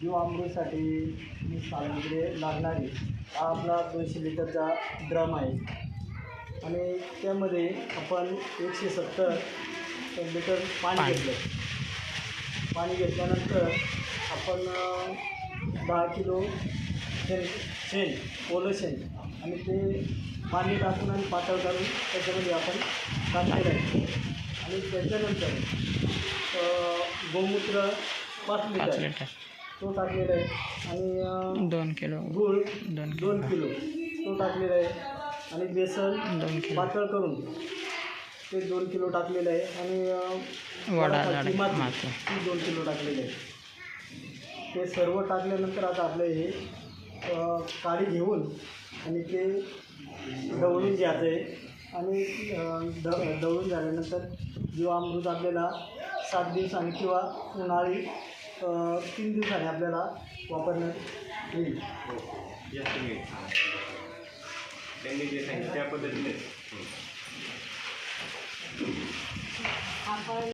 जीवामृतसाठी मी सामग्री लागणारी हा आपला दोनशे लिटरचा ड्रम आहे. आणि त्यामध्ये आपण एकशे सत्तर लिटर पाणी. घेतलं. पाणी घेतल्यानंतर आपण दहा किलो शेण शेण ओलं शेण आणि ते पाणी टाकून आणि पातळ करून त्याच्यामध्ये आपण टाकलेलं आहे. आणि त्याच्यानंतर गोमूत्र पाच लिटर. तो टाकलेला आहे. आणि दोन किलो. गूळ दोन दोन किलो. तो टाकलेला आहे. आणि बेसन दोन किलो. पातळ करून ते दोन किलो टाकलेलं आहे. आणि वडा वडापावची माती ती दोन किलो टाकलेली आहे. ते सर्व टाकल्यानंतर आता आपलं हे अं, काडी घेऊन आणि ते ढवळून घ्यायचं आहे. आणि अं, ढ ढवळून झाल्यानंतर जीवामृत आपल्याला सात दिवसांनी किंवा उन्हाळी तीन दिवसांनी आपल्याला वापरण्यात येईल. या तुम्ही. त्यांनी जे सांगितलं त्या पद्धतीने आपण